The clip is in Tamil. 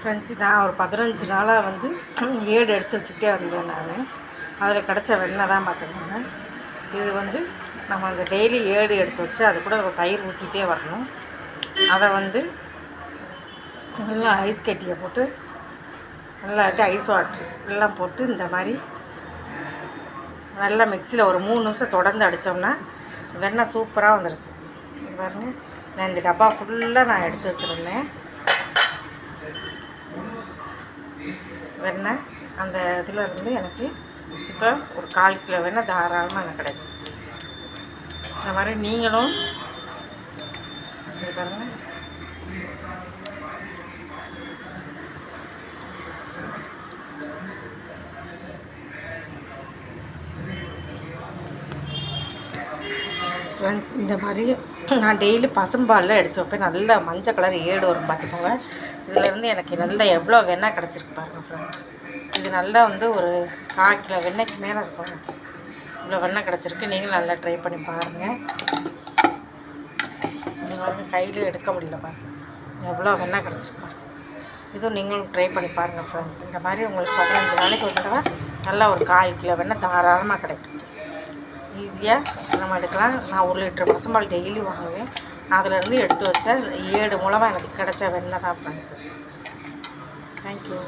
ஃப்ரெண்ட்ஸ் நான் ஒரு பதினஞ்சு நாளாக வந்து ஏடு எடுத்து வச்சுக்கிட்டே வந்தேன் நான். அதில் கிடச்ச வெண்ணெய் தான் பார்த்துக்கோங்க இது வந்து நம்ம அந்த டெய்லி ஏடு எடுத்து வச்சு அது கூட ஒரு தயிர் ஊற்றிட்டே வரணும். அதை வந்து நல்லா ஐஸ் கட்டியை போட்டு நல்லா ஐஸ் வாட்ரு எல்லாம் போட்டு இந்த மாதிரி நல்லா மிக்சியில் ஒரு மூணு நிமிஷம் தொடர்ந்து அடித்தோம்னா வெண்ணெய் சூப்பராக வந்துடுச்சு பாருங்க. நான் இந்த டப்பா ஃபுல்லாக நான் எடுத்து வச்சுருந்தேன். வெண்ணெய் அந்த இதில் இருந்து எனக்கு இப்போ ஒரு கால் கிலோ வெண்ணெய் தாராளமாக எனக்கு கிடைக்கும். இந்த மாதிரி நீங்களும் இது பாருங்கள் ஃப்ரெண்ட்ஸ் இந்த மாதிரி நான் டெய்லி பசும்பாலில் எடுத்து வைப்பேன். நல்ல மஞ்சள் கலர் ஏடு வரும் பார்த்துக்கோங்க. இதுலேருந்து எனக்கு நல்ல எவ்வளோ வெண்ணெய் கிடச்சிருக்கு பாருங்கள் ஃப்ரெண்ட்ஸ். இது நல்லா வந்து ஒரு கால் கிலோ வெண்ணெய்க்கு மேலே இருக்கும். இவ்வளோ வெண்ணெய் கிடச்சிருக்கு. நீங்களும் நல்லா ட்ரை பண்ணி பாருங்கள் இது மாதிரி கையில் எடுக்க முடியல பாருங்க. எவ்வளோ வெண்ணெய் கிடச்சிருக்கு பாருங்கள் இதுவும் நீங்களும் ட்ரை பண்ணி பாருங்கள் ஃப்ரெண்ட்ஸ். இந்த மாதிரி உங்களுக்கு பதினஞ்சு நாளைக்கு ஒரு தடவை நல்லா ஒரு கால் கிலோ வெண்ணெய் தாராளமாக கிடைக்கும். ஈஸியாக நம்ம எடுக்கலாம். நான் ஒரு லிட்டர் பசும்பால் டெய்லி வாங்குவேன். அதிலேருந்து எடுத்து வச்ச ஏழு மூலமாக எனக்கு கிடைச்ச வெண்ணெய் தான் ஃப்ரெண்ட்ஸு தேங்க்யூ